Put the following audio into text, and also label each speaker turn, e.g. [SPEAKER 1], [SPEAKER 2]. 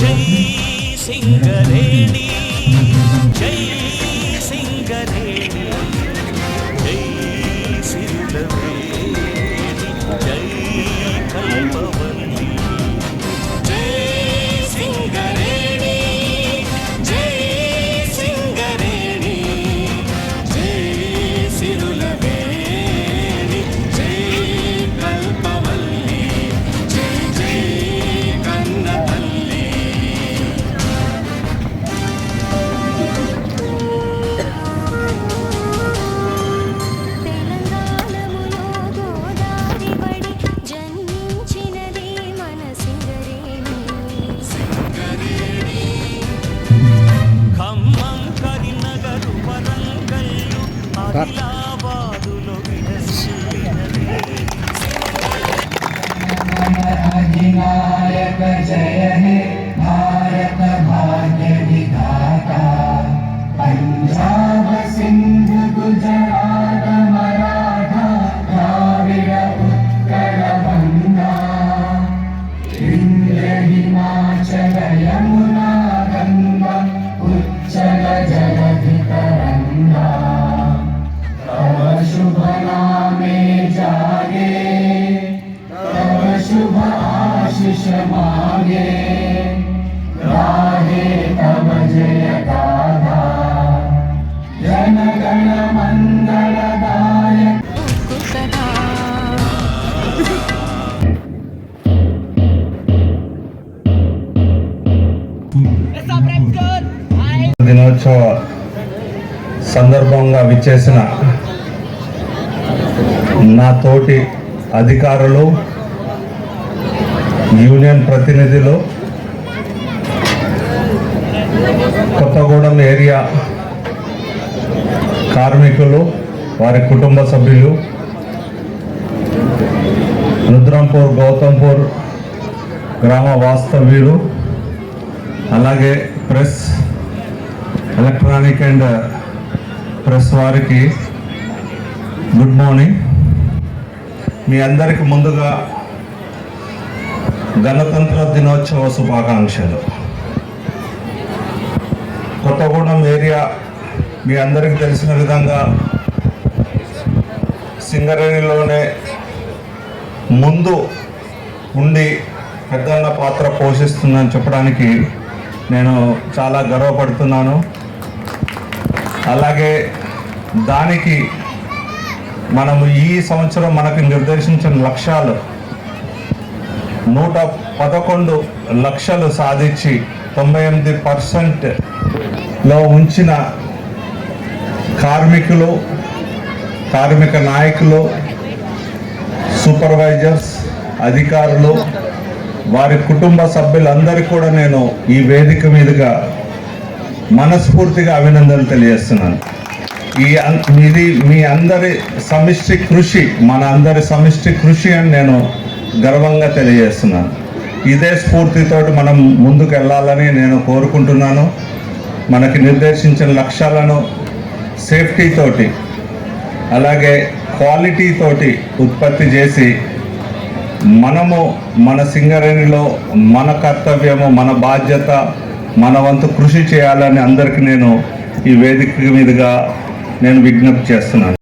[SPEAKER 1] జై సింగరేణి జై ఆదిలాబాదులో విలసిల్లినది
[SPEAKER 2] దినోత్సవ సందర్భంగా విచ్చేసిన నా తోటి అధికారులు యూనియన్ ప్రతినిధులు కొత్తగూడెం ఏరియా కార్మికులు వారి కుటుంబ సభ్యులు రుద్రంపూర్ గౌతంపూర్ గ్రామ వాస్తవ్యులు అలాగే ప్రెస్ ఎలక్ట్రానిక్ అండ్ ప్రెస్ వారికి గుడ్ మార్నింగ్. మీ అందరికి ముందుగా గణతంత్ర దినోత్సవ శుభాకాంక్షలు. కొత్తగూడెం ఏరియా మీ అందరికీ తెలిసిన విధంగా సింగరేణిలోనే ముందు ఉండి పెద్దన్న పాత్ర పోషిస్తుందని చెప్పడానికి నేను చాలా గర్వపడుతున్నాను. అలాగే దానికి మనము ఈ సంవత్సరం మనకు నిర్దేశించిన లక్ష్యాలు నూట పదకొండు లక్షలు సాధించి తొంభై ఎనిమిది పర్సెంట్లో ఉంచిన కార్మికులు కార్మిక నాయకులు సూపర్వైజర్స్ అధికారులు వారి కుటుంబ సభ్యులందరికీ కూడా నేను ఈ వేదిక మీదుగా మనస్ఫూర్తిగా అభినందనలు తెలియజేస్తున్నాను. ఈ ఇది మీ అందరి సమిష్టి కృషి మన అందరి సమిష్టి కృషి అని నేను గర్వంగా తెలియజేస్తున్నాను. ఇదే స్ఫూర్తితోటి మనం ముందుకు వెళ్ళాలని నేను కోరుకుంటున్నాను. మనకి నిర్దేశించిన లక్ష్యాలను సేఫ్టీతోటి అలాగే క్వాలిటీతోటి ఉత్పత్తి చేసి మనము మన సింగరేణిలో మన కర్తవ్యము మన బాధ్యత మన వంతు కృషి చేయాలని అందరికీ నేను ఈ వేదిక మీదుగా నేను విజ్ఞప్తి చేస్తున్నాను.